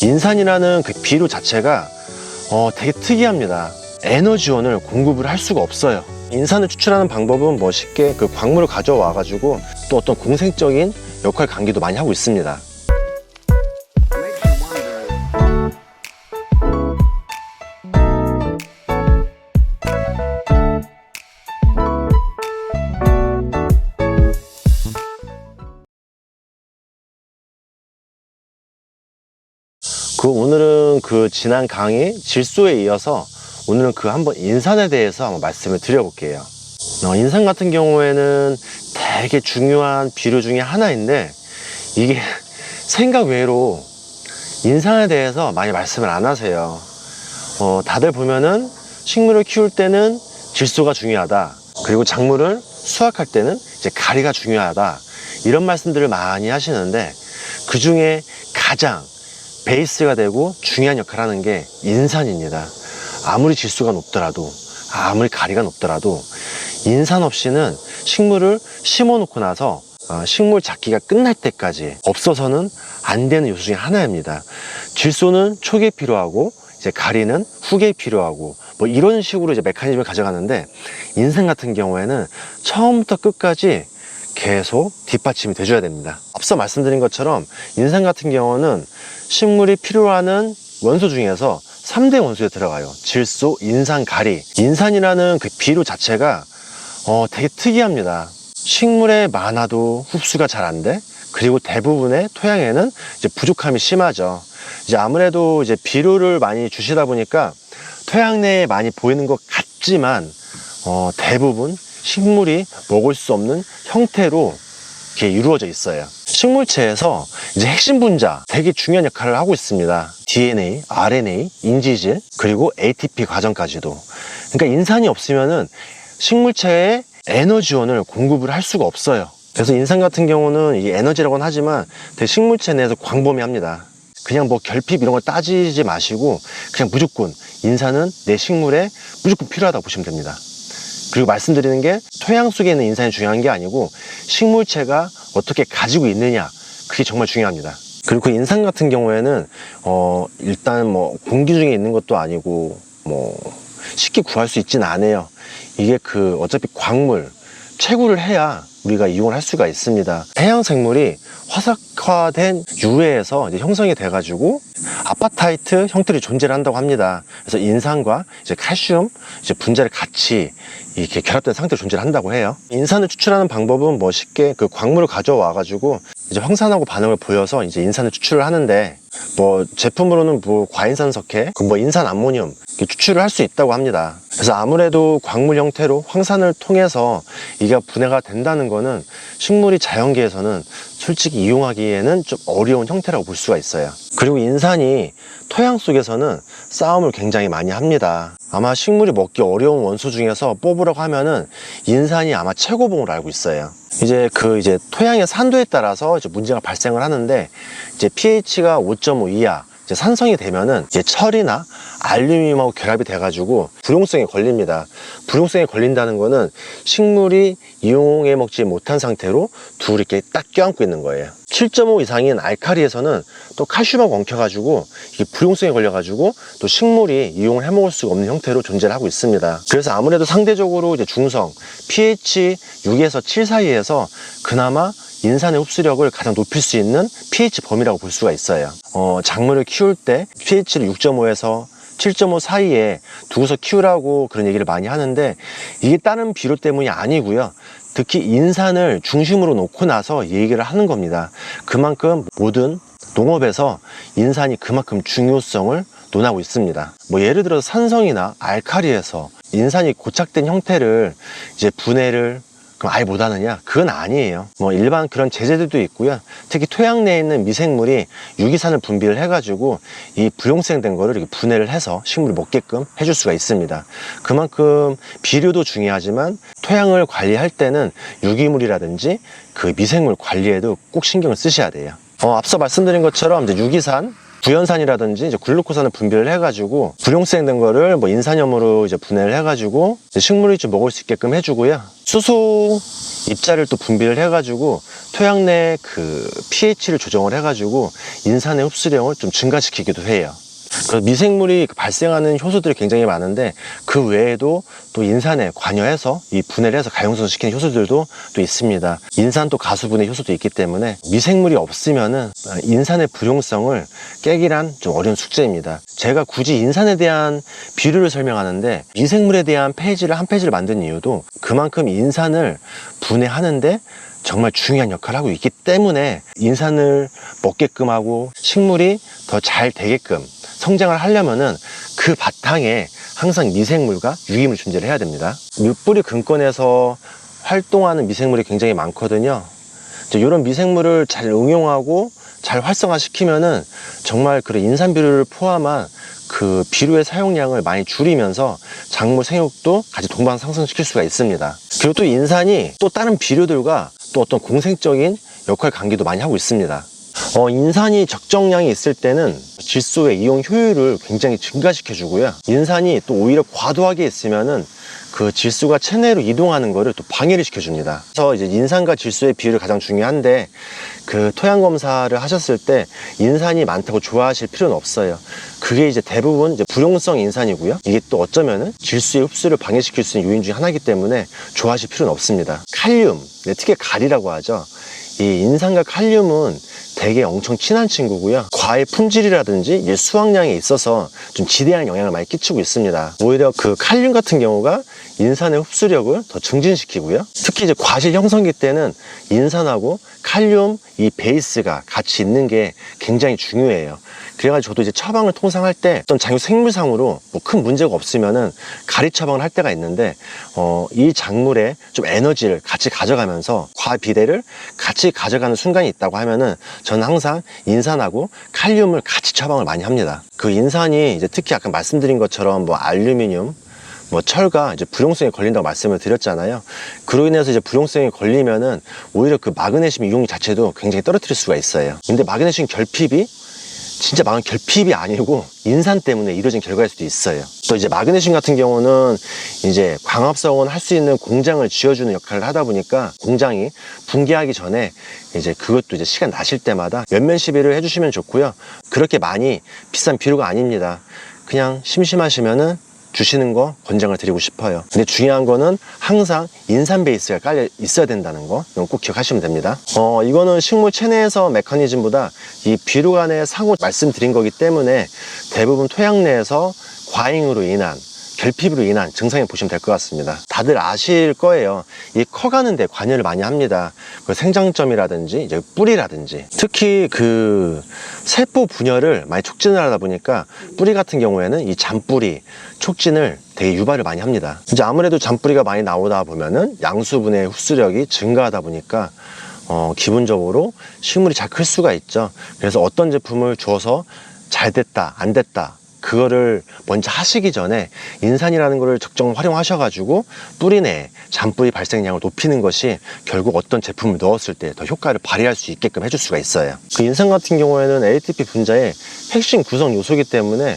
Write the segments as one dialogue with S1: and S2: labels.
S1: 인산이라는 그 비료 자체가 어, 되게 특이합니다. 에너지원을 공급을 할 수가 없어요. 인산을 추출하는 방법은 뭐 쉽게 그 광물을 가져와 가지고 또 어떤 공생적인 역할 관계도 많이 하고 있습니다. 그 오늘은 그 지난 강의 질소에 이어서 오늘은 그 한번 인산에 대해서 한번 말씀을 드려볼게요. 어, 인산 같은 경우에는 되게 중요한 비료 중에 하나인데 이게 생각 외로 인산에 대해서 많이 말씀을 안 하세요. 어, 다들 보면은 식물을 키울 때는 질소가 중요하다. 그리고 작물을 수확할 때는 이제 가리가 중요하다. 이런 말씀들을 많이 하시는데 그 중에 가장 베이스가 되고 중요한 역할을 하는 게 인산입니다. 아무리 질소가 높더라도, 아무리 가리가 높더라도, 인산 없이는 식물을 심어 놓고 나서 어, 식물 잡기가 끝날 때까지 없어서는 안 되는 요소 중에 하나입니다. 질소는 초기에 필요하고, 이제 가리는 후기에 필요하고, 뭐 이런 식으로 이제 메커니즘을 가져가는데, 인산 같은 경우에는 처음부터 끝까지 계속 뒷받침이 돼줘야 됩니다. 앞서 말씀드린 것처럼 인산 같은 경우는 식물이 필요로 하는 원소 중에서 3대 원소에 들어가요. 질소, 인산, 가리. 인산이라는 그 비료 자체가 어, 되게 특이합니다. 식물에 많아도 흡수가 잘 안 돼. 그리고 대부분의 토양에는 이제 부족함이 심하죠. 이제 아무래도 이제 비료를 많이 주시다 보니까 토양 내에 많이 보이는 것 같지만 어, 대부분 식물이 먹을 수 없는 형태로 이렇게 이루어져 있어요. 식물체에서 이제 핵심 분자 되게 중요한 역할을 하고 있습니다. DNA, RNA, 인지질, 그리고 ATP 과정까지도. 그러니까 인산이 없으면은 식물체에 에너지원을 공급을 할 수가 없어요. 그래서 인산 같은 경우는 이 에너지라고는 하지만 되게 식물체 내에서 광범위합니다. 그냥 뭐 결핍 이런 걸 따지지 마시고 그냥 무조건 인산은 내 식물에 무조건 필요하다고 보시면 됩니다. 그리고 말씀드리는 게 토양 속에 있는 인산이 중요한 게 아니고 식물체가 어떻게 가지고 있느냐 그게 정말 중요합니다. 그리고 그 인산 같은 경우에는 어 일단 뭐 공기 중에 있는 것도 아니고 뭐 쉽게 구할 수 있진 않아요. 이게 그 어차피 광물 채굴을 해야 우리가 이용을 할 수가 있습니다. 해양 생물이 화석화된 유해에서 형성이 돼 가지고 아파타이트 형태로 존재를 한다고 합니다. 그래서 인산과 이제 칼슘 이제 분자를 같이 이렇게 결합된 상태로 존재를 한다고 해요. 인산을 추출하는 방법은 뭐 쉽게 그 광물을 가져와 가지고 이제 황산하고 반응을 보여서 이제 인산을 추출을 하는데 뭐 제품으로는 뭐 과인산 석회, 그뭐 인산 이렇게 추출을 할 수 있다고 합니다. 그래서 아무래도 광물 형태로 황산을 통해서 이게 분해가 된다는 거는 식물이 자연계에서는 솔직히 이용하기에는 좀 어려운 형태라고 볼 수가 있어요. 그리고 인산이 토양 속에서는 싸움을 굉장히 많이 합니다. 아마 식물이 먹기 어려운 원소 중에서 뽑으라고 하면은 인산이 아마 최고봉으로 알고 있어요. 이제 그 이제 토양의 산도에 따라서 이제 문제가 발생을 하는데 이제 pH가 5.5 이하 이제 산성이 되면은 이제 철이나 알루미늄하고 결합이 돼가지고 불용성에 걸립니다. 불용성에 걸린다는 거는 식물이 이용해 먹지 못한 상태로 둘이 이렇게 딱 껴안고 있는 거예요. 7.5 이상인 알카리에서는 또 칼슘하고 엉켜가지고 이게 불용성에 걸려가지고 또 식물이 이용을 해 먹을 수가 없는 형태로 존재를 하고 있습니다. 그래서 아무래도 상대적으로 이제 중성 pH 6에서 7 사이에서 그나마 인산의 흡수력을 가장 높일 수 있는 pH 범위라고 볼 수가 있어요. 어, 작물을 키울 때 pH를 6.5에서 7.5 사이에 두고서 키우라고 그런 얘기를 많이 하는데 이게 다른 비료 때문이 아니고요. 특히 인산을 중심으로 놓고 나서 이 얘기를 하는 겁니다. 그만큼 모든 농업에서 인산이 그만큼 중요성을 논하고 있습니다. 뭐 예를 들어서 산성이나 알카리에서 인산이 고착된 형태를 이제 분해를 그럼 아예 못 하느냐? 그건 아니에요. 뭐 일반 그런 제재들도 있고요. 특히 토양 내에 있는 미생물이 유기산을 분비를 해가지고 이 불용성된 거를 이렇게 분해를 해서 식물이 먹게끔 해줄 수가 있습니다. 그만큼 비료도 중요하지만 토양을 관리할 때는 유기물이라든지 그 미생물 관리에도 꼭 신경을 쓰셔야 돼요. 어, 앞서 말씀드린 것처럼 이제 유기산 구연산이라든지 이제 글루코산을 분비를 해가지고 불용수행된 거를 뭐 인산염으로 이제 분해를 해가지고 식물이 좀 먹을 수 있게끔 해주고요. 수소 입자를 또 분비를 해가지고 토양 내 그 pH를 조정을 해가지고 인산의 흡수량을 좀 증가시키기도 해요. 그래서 미생물이 그 발생하는 효소들이 굉장히 많은데 그 외에도 또 인산에 관여해서 이 분해를 해서 가용성시키는 효소들도 또 있습니다. 인산 또 가수분해 효소도 있기 때문에 미생물이 없으면은 인산의 불용성을 깨기란 좀 어려운 숙제입니다. 제가 굳이 인산에 대한 비율을 설명하는데 미생물에 대한 페이지를 한 페이지를 만든 이유도 그만큼 인산을 분해하는데 정말 중요한 역할을 하고 있기 때문에 인산을 먹게끔 하고 식물이 더 잘 되게끔 성장을 하려면은 그 바탕에 항상 미생물과 유기물이 존재를 해야 됩니다. 밑뿌리 근권에서 활동하는 미생물이 굉장히 많거든요. 이런 미생물을 잘 응용하고 잘 활성화시키면은 정말 그 인산 비료를 포함한 그 비료의 사용량을 많이 줄이면서 작물 생육도 같이 동반 상승시킬 수가 있습니다. 그리고 또 인산이 또 다른 비료들과 또 어떤 공생적인 역할 관계도 많이 하고 있습니다. 어, 인산이 적정량이 있을 때는 질소의 이용 효율을 굉장히 증가시켜 주고요. 인산이 또 오히려 과도하게 있으면은 그 질소가 체내로 이동하는 거를 또 방해를 시켜줍니다. 그래서 이제 인산과 질소의 비율이 가장 중요한데 그 토양 검사를 하셨을 때 인산이 많다고 좋아하실 필요는 없어요. 그게 이제 대부분 이제 불용성 인산이고요. 이게 또 어쩌면은 질소의 흡수를 방해시킬 수 있는 요인 중에 하나이기 때문에 좋아하실 필요는 없습니다. 칼륨, 네, 특히 가리라고 하죠. 이 인산과 칼륨은 되게 엄청 친한 친구고요. 과의 품질이라든지 수확량에 있어서 좀 지대한 영향을 많이 끼치고 있습니다. 오히려 그 칼륨 같은 경우가 인산의 흡수력을 더 증진시키고요. 특히 이제 과실 형성기 때는 인산하고 칼륨 이 베이스가 같이 있는 게 굉장히 중요해요. 그래가지고 저도 이제 처방을 통상할 때 어떤 작물 생물상으로 뭐 큰 문제가 없으면은 가리 처방을 할 때가 있는데 어, 이 작물에 좀 에너지를 같이 가져가면서 과비대를 같이 가져가는 순간이 있다고 하면은 저는 항상 인산하고 칼륨을 같이 처방을 많이 합니다. 그 인산이 이제 특히 아까 말씀드린 것처럼 뭐 알루미늄 뭐 철과 이제 불용성에 걸린다고 말씀을 드렸잖아요. 그로 인해서 이제 불용성에 걸리면은 오히려 그 마그네슘 이용 자체도 굉장히 떨어뜨릴 수가 있어요. 근데 마그네슘 결핍이 진짜 마그 결핍이 아니고 인산 때문에 이루어진 결과일 수도 있어요. 또 이제 마그네슘 같은 경우는 이제 광합성원 할수 있는 공장을 지어주는 역할을 하다 보니까 공장이 붕괴하기 전에 이제 그것도 이제 시간 나실 때마다 몇몇 시비를 해주시면 좋고요. 그렇게 많이 비싼 비료가 아닙니다. 그냥 심심하시면은 주시는 거 권장을 드리고 싶어요. 근데 중요한 거는 항상 인산 베이스가 깔려 있어야 된다는 거, 이건 꼭 기억하시면 됩니다. 어, 이거는 식물 체내에서 메커니즘보다 이 비료 간의 상호 말씀드린 거기 때문에 대부분 토양 내에서 과잉으로 인한 결핍으로 인한 증상을 보시면 될 것 같습니다. 다들 아실 거예요. 이 커가는 데 관여를 많이 합니다. 그 생장점이라든지 이제 뿌리라든지 특히 그 세포 분열을 많이 촉진을 하다 보니까 뿌리 같은 경우에는 이 잔뿌리 촉진을 되게 유발을 많이 합니다. 이제 아무래도 잔뿌리가 많이 나오다 보면은 양수분의 흡수력이 증가하다 보니까 어, 기본적으로 식물이 잘 클 수가 있죠. 그래서 어떤 제품을 줘서 잘 됐다, 안 됐다, 그거를 먼저 하시기 전에 인산이라는 거를 적정 활용하셔가지고 뿌리 내 잔뿌리 발생량을 높이는 것이 결국 어떤 제품을 넣었을 때 더 효과를 발휘할 수 있게끔 해줄 수가 있어요. 그 인산 같은 경우에는 ATP 분자의 핵심 구성 요소이기 때문에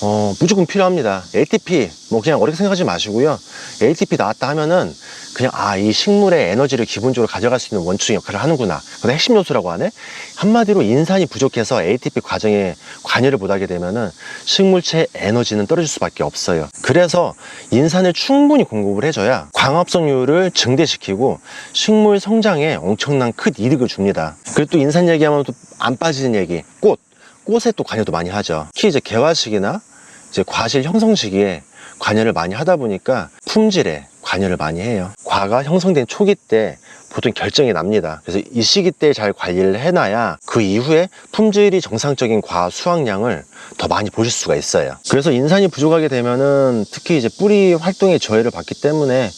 S1: 어, 무조건 필요합니다. ATP 뭐 그냥 어렵게 생각하지 마시고요. ATP 나왔다 하면은 그냥 아 이 식물의 에너지를 기본적으로 가져갈 수 있는 원충 역할을 하는구나. 그건 핵심 요소라고 하네. 한마디로 인산이 부족해서 ATP 과정에 관여를 못하게 되면은 식물체 에너지는 떨어질 수밖에 없어요. 그래서 인산을 충분히 공급을 해줘야 광합성률을 증대시키고 식물 성장에 엄청난 큰 이득을 줍니다. 그리고 또 인산 얘기하면 또 안 빠지는 얘기 꽃. 꽃에 또 관여도 많이 하죠. 특히 이제 개화 시기나 이제 과실 형성 시기에 관여를 많이 하다 보니까 품질에 관여를 많이 해요. 과가 형성된 초기 때 보통 결정이 납니다. 그래서 이 시기 때 잘 관리를 해놔야 그 이후에 품질이 정상적인 과 수확량을 더 많이 보실 수가 있어요. 그래서 인산이 부족하게 되면은 특히 이제 뿌리 활동에 저해를 받기 때문에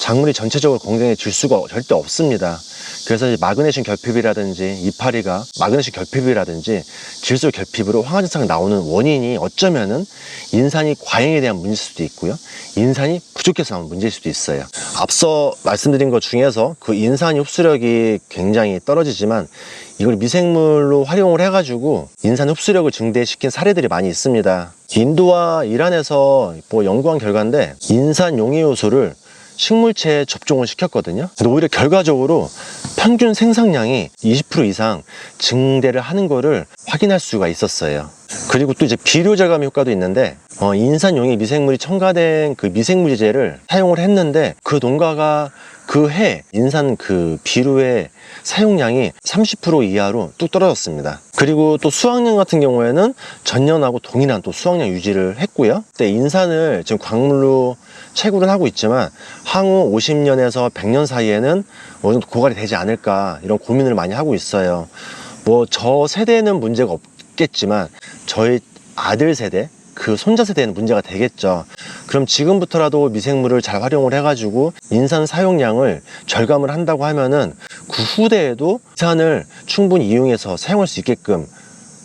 S1: 작물이 전체적으로 건강해질 수가 절대 없습니다. 그래서 마그네슘 결핍이라든지 이파리가 마그네슘 결핍이라든지 질소 결핍으로 황화 증상 나오는 원인이 어쩌면은 인산이 과잉에 대한 문제일 수도 있고요. 인산이 부족해서 나온 문제일 수도 있어요. 앞서 말씀드린 것 중에서 그 인산 흡수력이 굉장히 떨어지지만 이걸 미생물로 활용을 해가지고 인산 흡수력을 증대시킨 사례들이 많이 있습니다. 인도와 이란에서 뭐 연구한 결과인데 인산 용해 요소를 식물체에 접종을 시켰거든요. 오히려 결과적으로 평균 생산량이 20% 이상 증대를 하는 거를 확인할 수가 있었어요. 그리고 또 이제 비료 절감 효과도 있는데 어, 인산 용해 미생물이 첨가된 그 미생물제를 사용을 했는데 그 농가가 그 해 인산 그 비료의 사용량이 30% 이하로 뚝 떨어졌습니다. 그리고 또 수확량 같은 경우에는 전년하고 동일한 또 수확량 유지를 했고요. 근데 인산을 지금 광물로 채굴은 하고 있지만 향후 50년에서 100년 사이에는 어느 정도 고갈이 되지 않을까 이런 고민을 많이 하고 있어요. 뭐 저 세대는 문제가 없겠지만 저희 아들 세대 그 손자 세대에는 문제가 되겠죠. 그럼 지금부터라도 미생물을 잘 활용을 해가지고 인산 사용량을 절감을 한다고 하면은 그 후대에도 인산을 충분히 이용해서 사용할 수 있게끔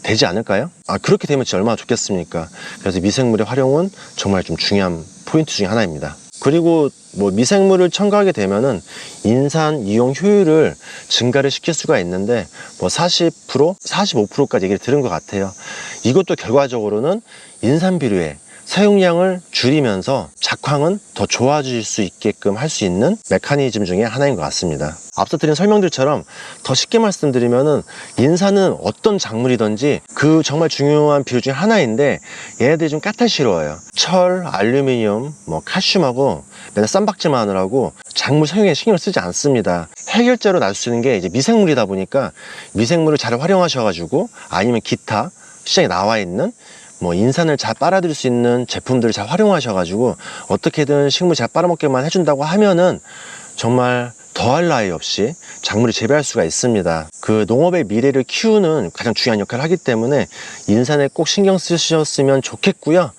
S1: 되지 않을까요? 아 그렇게 되면 진짜 얼마나 좋겠습니까? 그래서 미생물의 활용은 정말 좀 중요한 포인트 중에 하나입니다. 그리고 뭐 미생물을 첨가하게 되면은 인산 이용 효율을 증가를 시킬 수가 있는데 뭐 40%, 45%까지 얘기를 들은 것 같아요. 이것도 결과적으로는 인산 비료의 사용량을 줄이면서 작황은 더 좋아질 수 있게끔 할 수 있는 메커니즘 중에 하나인 것 같습니다. 앞서 드린 설명들처럼 더 쉽게 말씀드리면은 인산은 어떤 작물이든지 그 정말 중요한 비료 중에 하나인데 얘네들이 좀 까탈스러워요. 철, 알루미늄, 뭐 칼슘하고 맨날 쌈박질만 하느라고 작물 사용에 신경을 쓰지 않습니다. 해결제로 날수 있는 게 이제 미생물이다 보니까 미생물을 잘 활용하셔가지고 아니면 기타 시장에 나와 있는 뭐 인산을 잘 빨아들일 수 있는 제품들을 잘 활용하셔가지고 어떻게든 식물 잘 빨아먹게만 해준다고 하면은 정말 더할 나위 없이 작물을 재배할 수가 있습니다. 그 농업의 미래를 키우는 가장 중요한 역할을 하기 때문에 인산에 꼭 신경 쓰셨으면 좋겠고요.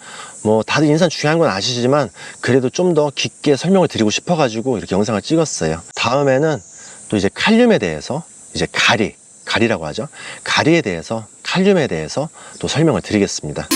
S1: 뭐 다들 인산 중요한 건 아시지만 그래도 좀 더 깊게 설명을 드리고 싶어가지고 이렇게 영상을 찍었어요. 다음에는 또 이제 칼륨에 대해서 이제 가리, 가리라고 하죠. 가리에 대해서 칼륨에 대해서 또 설명을 드리겠습니다.